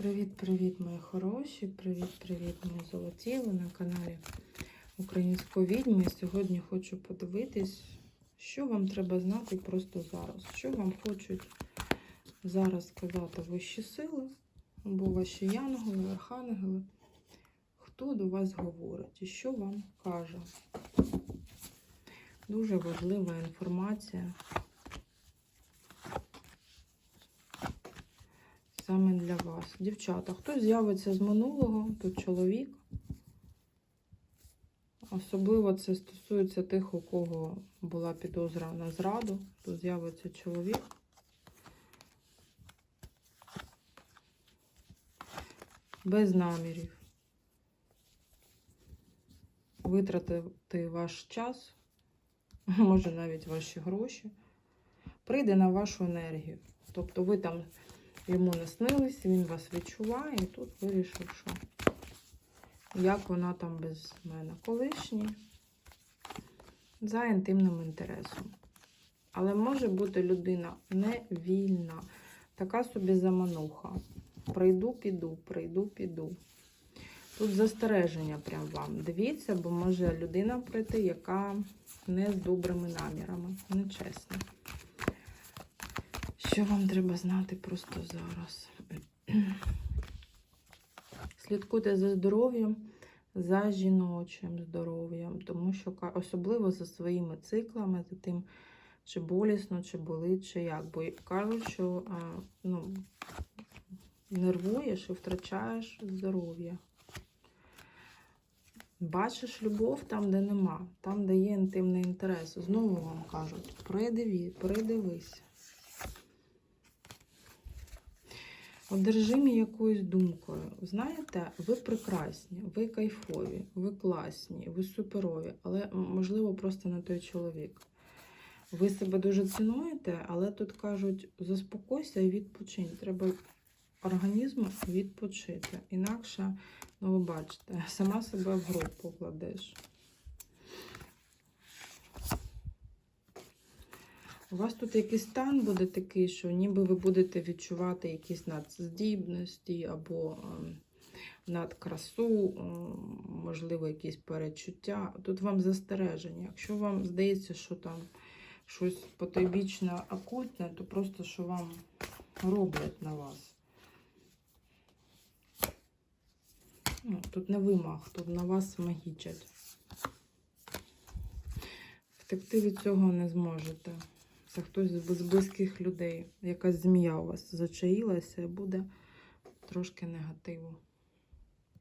Привіт-привіт, мої хороші! Привіт-привіт, мої золоті! Ви на каналі Української відьми. Сьогодні хочу подивитись, що вам треба знати просто зараз. Що вам хочуть зараз сказати вищі сили, або ваші янголи, архангели. Хто до вас говорить і що вам каже? Дуже важлива інформація. Саме для вас. Дівчата, хто з'явиться з минулого, то чоловік. Особливо це стосується тих, у кого була підозра на зраду, то з'явиться чоловік. Без намірів. Витратити ваш час, може навіть ваші гроші, прийде на вашу енергію. Тобто ви там йому не снились, він вас відчуває, і тут вирішив, що як вона там без мене колишній, за інтимним інтересом. Але може бути людина не вільна, така собі замануха. Прийду, піду, прийду, піду. Тут застереження прям вам. Дивіться, бо може людина прийти, яка не з добрими намірами, нечесна. Що вам треба знати просто зараз? Слідкуйте за здоров'ям, за жіночим здоров'ям, тому що особливо за своїми циклами, за тим, чи болісно, чи болить, чи як. Бо кажуть, що ну, нервуєш і втрачаєш здоров'я. Бачиш любов там, де нема, там, де є інтимний інтерес. Знову вам кажуть, придиві, придивись. Одержимі якоюсь думкою. Знаєте, ви прекрасні, ви кайфові, ви класні, ви суперові, але, можливо, просто не той чоловік. Ви себе дуже цінуєте, але тут кажуть, заспокойся і відпочинь. Треба організму відпочити. Інакше, ну ви бачите, сама себе в гроб покладеш. У вас тут якийсь стан буде такий, що ніби ви будете відчувати якісь надздібності або ем, надкрасу, ем, можливо, якісь перечуття. Тут вам застереження. Якщо вам здається, що там щось потойбічне окультне, то просто що вам роблять на вас. Ну, Тут не вимах, тут на вас магічать. Втекти від цього не зможете. Це хтось з близьких людей. Якась змія у вас зачаїлася і буде трошки негативу.